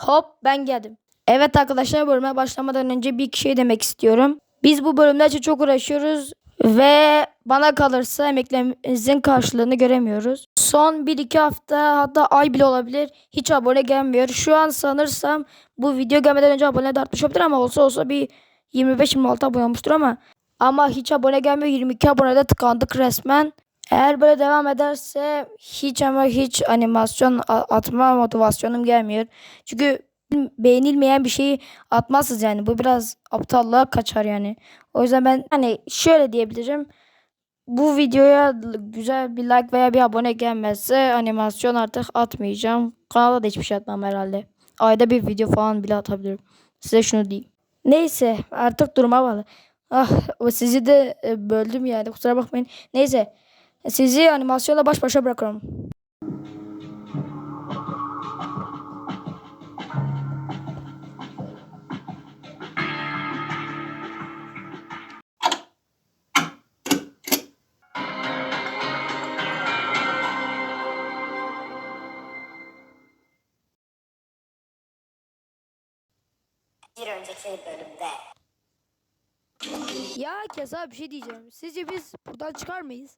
Hop ben geldim. Evet arkadaşlar bölüme başlamadan önce bir şey demek istiyorum. Biz bu bölümler için çok uğraşıyoruz ve bana kalırsa emeklerimizin karşılığını göremiyoruz. Son 1-2 hafta hatta ay bile olabilir hiç abone gelmiyor. Şu an sanırsam bu video gelmeden önce abone de artmış olabilir ama olsa olsa bir 25-26 abone olmuştur ama ama hiç abone gelmiyor 22 abonede tıkandık resmen. Eğer böyle devam ederse hiç ama hiç animasyon atma motivasyonum gelmiyor. Çünkü beğenilmeyen bir şeyi atmazsınız yani. Bu biraz aptallığa kaçar yani. O yüzden ben hani şöyle diyebilirim. Bu videoya güzel bir like veya bir abone gelmezse animasyon artık atmayacağım. Kanala da hiçbir şey atmam herhalde. Ayda bir video falan bile atabilirim. Size şunu diyeyim. Neyse artık duruma bağlı. Ah sizi de e, böldüm yani kusura bakmayın. Neyse sizi animasyonla baş başa bırakıyorum. Bir önceki bölümde Ya keza bir şey diyeceğim. Sizce biz buradan çıkar mıyız?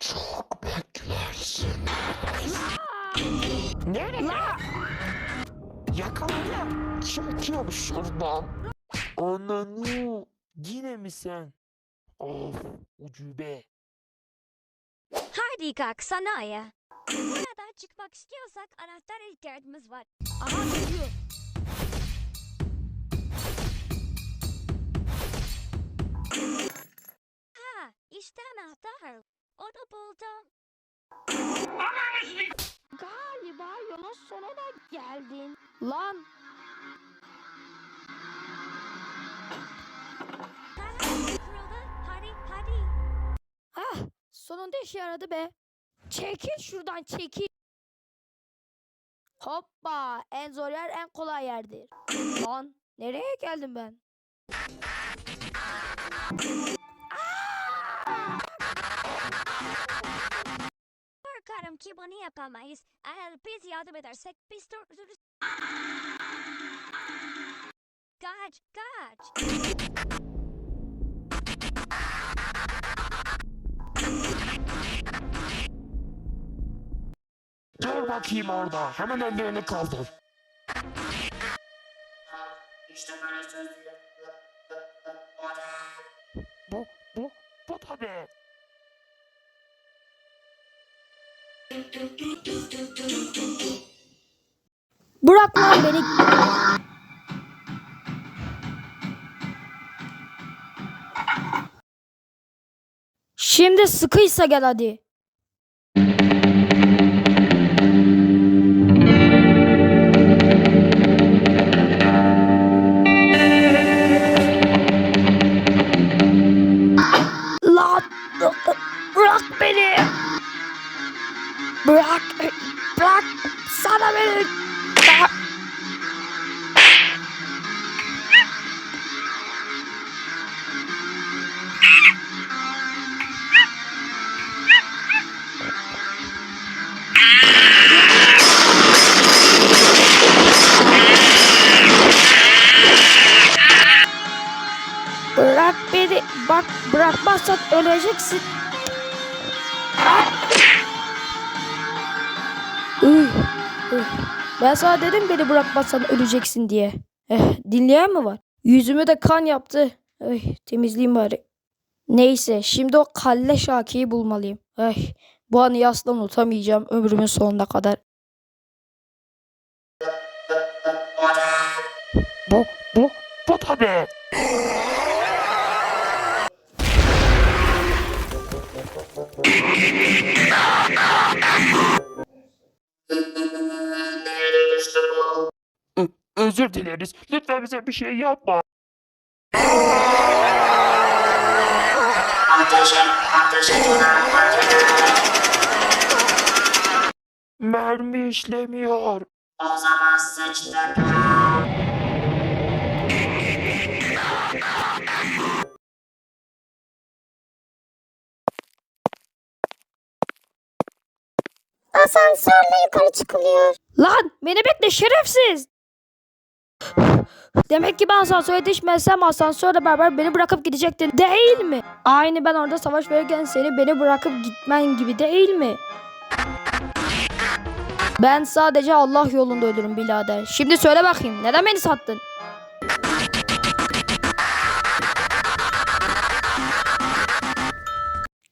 Çok beklersin. Nereye? Yakaladım. Çekiyorum şuradan. Ananı. Yine mi sen? Of ucube. Hadi kalk sanayi. Buradan çıkmak istiyorsak anahtar ihtiyacımız var. Aha geliyor. Ha işte anahtar. Onu buldum. Galiba yolun sonuna geldin. Lan Hadi hadi. ah sonunda işe yaradı be. Çekil şuradan çekil. Hoppa en zor yer en kolay yerdir. Lan nereye geldim ben? Korkarım ki bunu yapamayız. Eğer biz yardım edersek biz durdururuz. Kaç kaç. Dur bakayım orada. Hemen ellerini kaldır. işte böyle sözleri Bırak lan beni. Şimdi sıkıysa gel hadi. Bak bırakmazsan öleceksin. Ben sana dedim beni bırakmazsan öleceksin diye. Eh, dinleyen mi var? Yüzümü de kan yaptı. Ay, temizleyeyim bari. Neyse şimdi o kalle Şaki'yi bulmalıyım. Ay, bu anı asla unutamayacağım ömrümün sonuna kadar. Bu, bu, bu tabii. özür dileriz. Lütfen bize bir şey yapma. Mermi işlemiyor. O zaman sıçtık. Asansörle yukarı çıkılıyor. Lan beni bekle şerefsiz. Demek ki ben asansöre yetişmezsem asansörle beraber beni bırakıp gidecektin değil mi? Aynı ben orada savaş verirken seni beni bırakıp gitmen gibi değil mi? Ben sadece Allah yolunda ölürüm birader. Şimdi söyle bakayım neden beni sattın?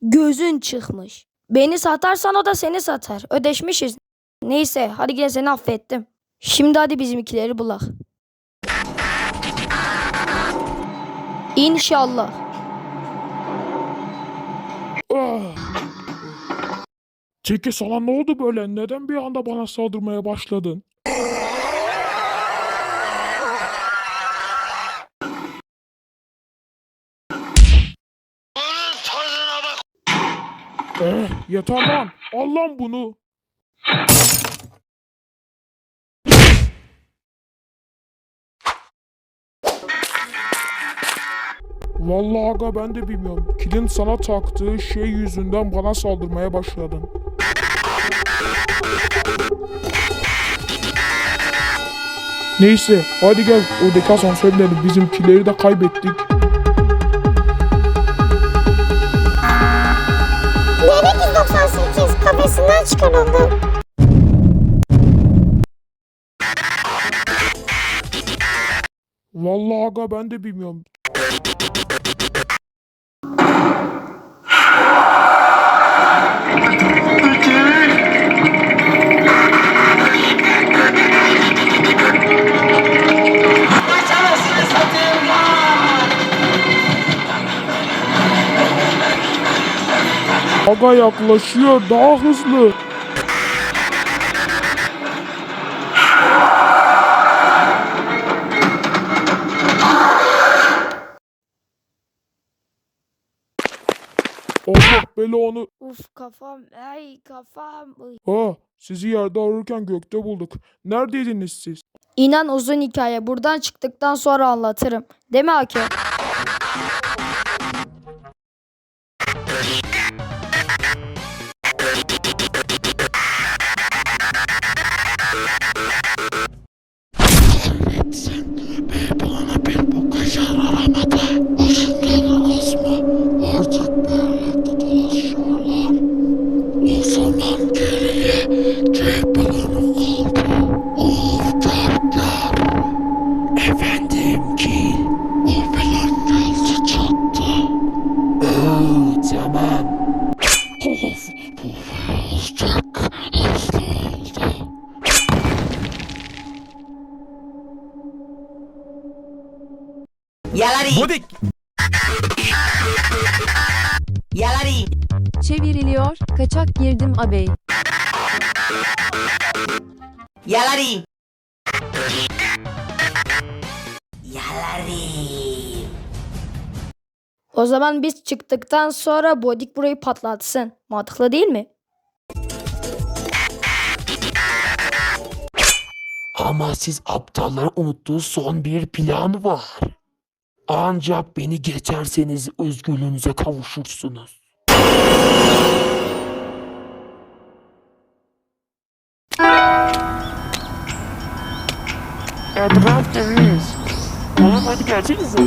Gözün çıkmış. Beni satarsan o da seni satar. Ödeşmişiz. Neyse hadi gel seni affettim. Şimdi hadi bizimkileri bulak. İnşallah. Ah. Çeki sana ne oldu böyle? Neden bir anda bana saldırmaya başladın? Eh, yeter lan. Al lan bunu. Vallahi aga ben de bilmiyorum. Kilin sana taktığı şey yüzünden bana saldırmaya başladın. Neyse hadi gel oradaki asansörleri bizimkileri de kaybettik. Melek 198 kafesinden çıkarıldı. Vallahi aga ben de bilmiyorum. Aga yaklaşıyor daha hızlı. Allah belanı. Uf kafam ay kafam. Ha, sizi yerde ararken gökte bulduk. Neredeydiniz siz? İnan uzun hikaye. Buradan çıktıktan sonra anlatırım. Değil mi Hakem? Kaçak girdim abey. Yalari! O zaman biz çıktıktan sonra Bodik burayı patlatsın. Mantıklı değil mi? Ama siz aptalların unuttuğu son bir plan var. Ancak beni geçerseniz özgürlüğünüze kavuşursunuz. Etraf temiz. Oğlum hadi gelsenize.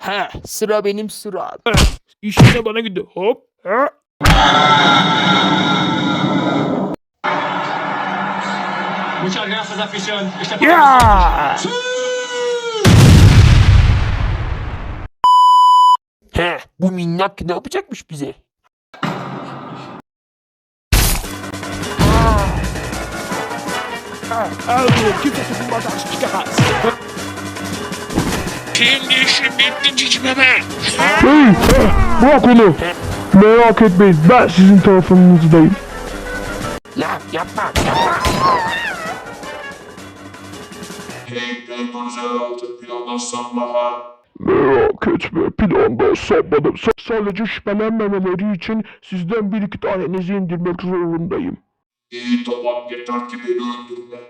He, sıra benim sıram. İşte de bana gidiyor. Hop. Ha. Muchas gracias, afición. Ya! He, bu minnak ne yapacakmış bize? Mal das Gas? Şimdi işin bitti çiçmeme. Hey, eh, bırak onu. Merak etmeyin ben sizin tarafınızdayım. La yapma yapma. Merak etme planda sapmadım. S- sadece şüphelenmemeleri için sizden bir iki tanenizi indirmek zorundayım. İyi tamam yeter ki beni öldürme.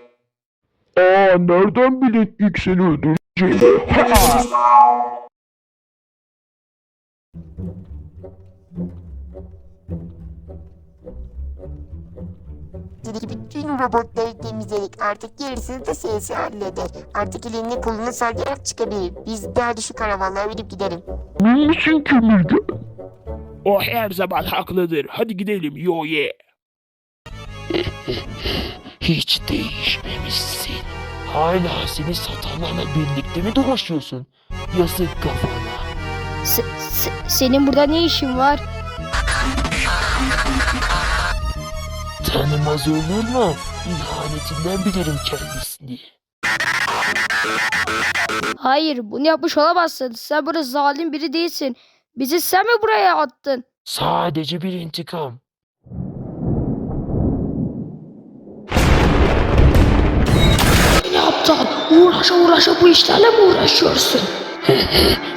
Aa nereden bilin ilk seni öldüreceğimi? Ha! Bütün robotları temizledik. Artık gerisini de sesi halleder. Artık elini kolunu sallayarak çıkabilir. Biz de hadi şu karavanlara binip gidelim. Emin misin Kemirgen? O her zaman haklıdır. Hadi gidelim yoye. Hiç değişmemişsin. Hala seni satanlarla birlikte mi dolaşıyorsun? Yazık kafana. Se- se- senin burada ne işin var? Tanımaz olur mu? İhanetinden bilirim kendisini. Hayır bunu yapmış olamazsın. Sen burada zalim biri değilsin. Bizi sen mi buraya attın? Sadece bir intikam. Yaptın? Uğraşa uğraşa bu işlerle mi uğraşıyorsun?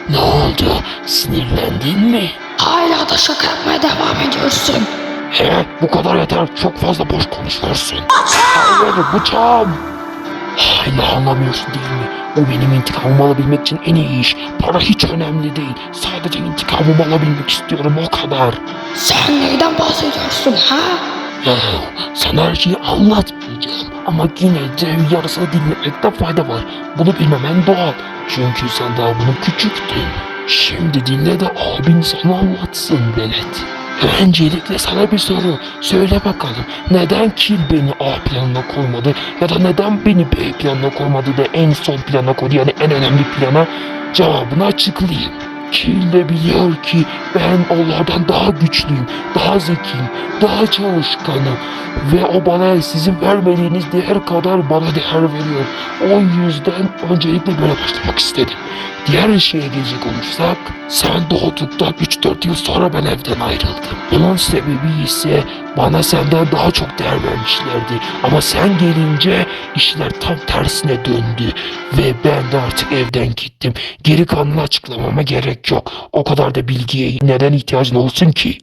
Ne oldu? Sinirlendin mi? Hala da şaka yapmaya devam ediyorsun. He, bu kadar yeter. Çok fazla boş konuşuyorsun. Hayır, bıçağım. Hala anlamıyorsun değil mi? Bu benim intikamımı alabilmek için en iyi iş. Para hiç önemli değil. Sadece intikamımı alabilmek istiyorum o kadar. Sen neyden bahsediyorsun ha? Sana her şeyi anlatmayacağım. Ama yine de yarısını dinlemekte fayda var. Bunu bilmemen doğal. Çünkü sen daha bunu küçüktün. Şimdi dinle de abin sana anlatsın Belet. Öncelikle sana bir soru. Söyle bakalım neden Kil beni A planına koymadı ya da neden beni B planına koymadı da en son plana koydu yani en önemli plana cevabını açıklayayım. Kil de biliyor ki ben onlardan daha güçlüyüm, daha zekiyim, daha çalışkanım ve o bana sizin vermediğiniz değer kadar bana değer veriyor. O yüzden öncelikle böyle başlamak istedim. Diğer şeye gelecek olursak, sen doğduktan 3-4 yıl sonra ben evden ayrıldım. Bunun sebebi ise bana senden daha çok değer vermişlerdi. Ama sen gelince işler tam tersine döndü. Ve ben de artık evden gittim. Geri kalanını açıklamama gerek yok. O kadar da bilgiye neden ihtiyacın olsun ki?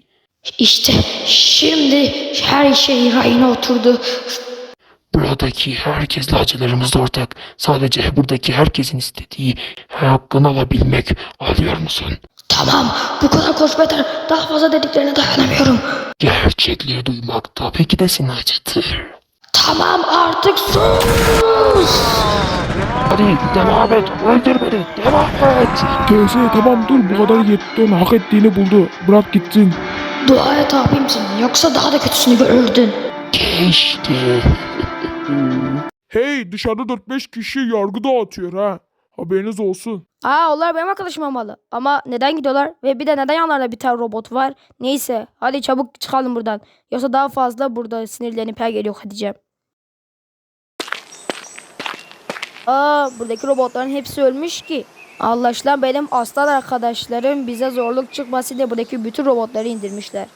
İşte şimdi her şey rayına oturdu. Buradaki herkesle acılarımız ortak. Sadece buradaki herkesin istediği hakkını alabilmek. Alıyor musun? Tamam bu kadar konuşma yeter. Daha fazla dediklerine dayanamıyorum. Gerçekleri duymak tabii ki de seni acıtır. Tamam artık sus. Hadi devam et. Öldür beni. Devam et. TS tamam dur bu kadar yetti onu hak ettiğini buldu. Bırak gitsin. Dua et abimsin yoksa daha da kötüsünü görürdün. Keşke. Hey dışarıda 4-5 kişi yargı dağıtıyor ha. Haberiniz olsun. Aa onlar benim arkadaşım olmalı. Ama neden gidiyorlar? Ve bir de neden yanlarında bir tane robot var? Neyse hadi çabuk çıkalım buradan. Yoksa daha fazla burada sinirlenip her geliyor edeceğim. Aa buradaki robotların hepsi ölmüş ki. Anlaşılan benim aslan arkadaşlarım bize zorluk çıkmasın diye buradaki bütün robotları indirmişler.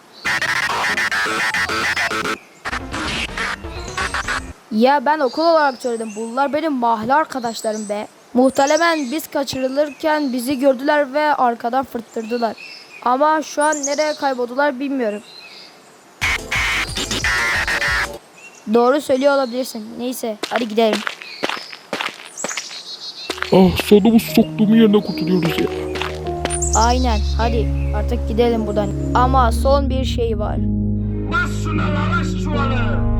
Ya ben okul olarak söyledim. Bunlar benim mahalle arkadaşlarım be. Muhtemelen biz kaçırılırken bizi gördüler ve arkadan fırttırdılar. Ama şu an nereye kayboldular bilmiyorum. Doğru söylüyor olabilirsin. Neyse hadi gidelim. Ah sonunda bu soktuğumu yerine kurtuluyoruz ya. Aynen hadi artık gidelim buradan. Ama son bir şey var. Yalarım.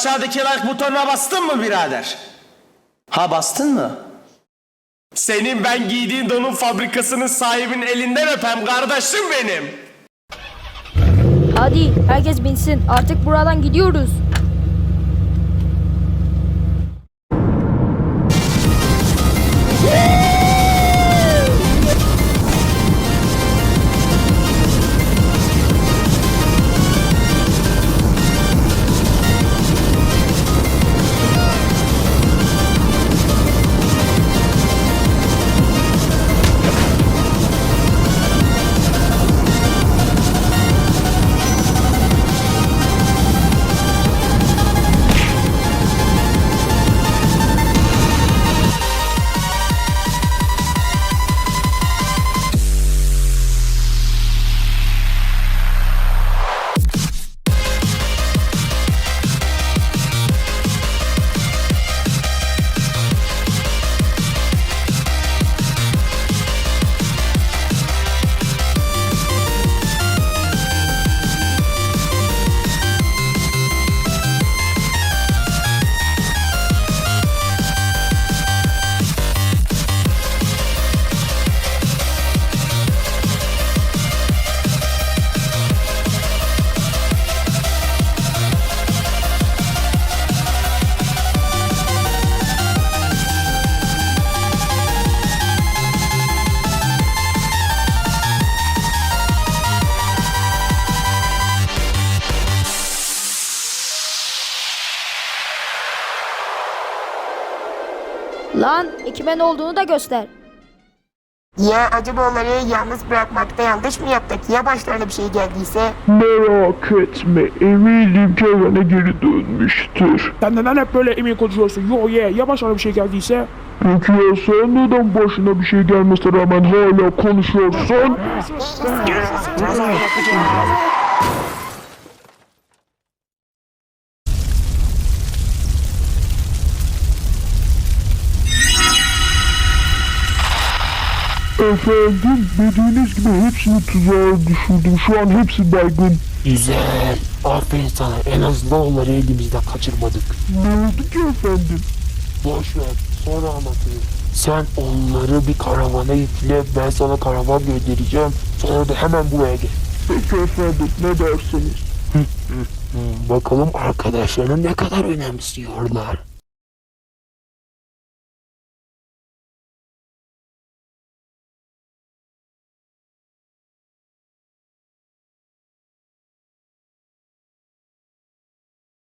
Aşağıdaki like butonuna bastın mı birader? Ha bastın mı? Senin ben giydiğin donun fabrikasının sahibinin elinden öpem kardeşim benim. Hadi herkes binsin. Artık buradan gidiyoruz. Lan ekime ne olduğunu da göster. Ya acaba onları yalnız bırakmakta yanlış mı yaptık? Ya başlarına bir şey geldiyse? Merak etme eminim ki evine geri dönmüştür. Sen neden hep böyle emin konuşuyorsun? Yo ye, ya başına bir şey geldiyse? Peki ya sen neden başına bir şey gelmesine rağmen hala konuşuyorsun? Efendim dediğiniz gibi hepsini tuzağa düşürdüm. Şu an hepsi baygın. Güzel. Aferin sana. En azından onları elimizden kaçırmadık. Ne oldu ki efendim? Boş ver. Sonra anlatayım. Sen onları bir karavana yükle. Ben sana karavan göndereceğim. Sonra da hemen buraya gel. Peki efendim ne dersiniz? Bakalım arkadaşlarını ne kadar önemsiyorlar.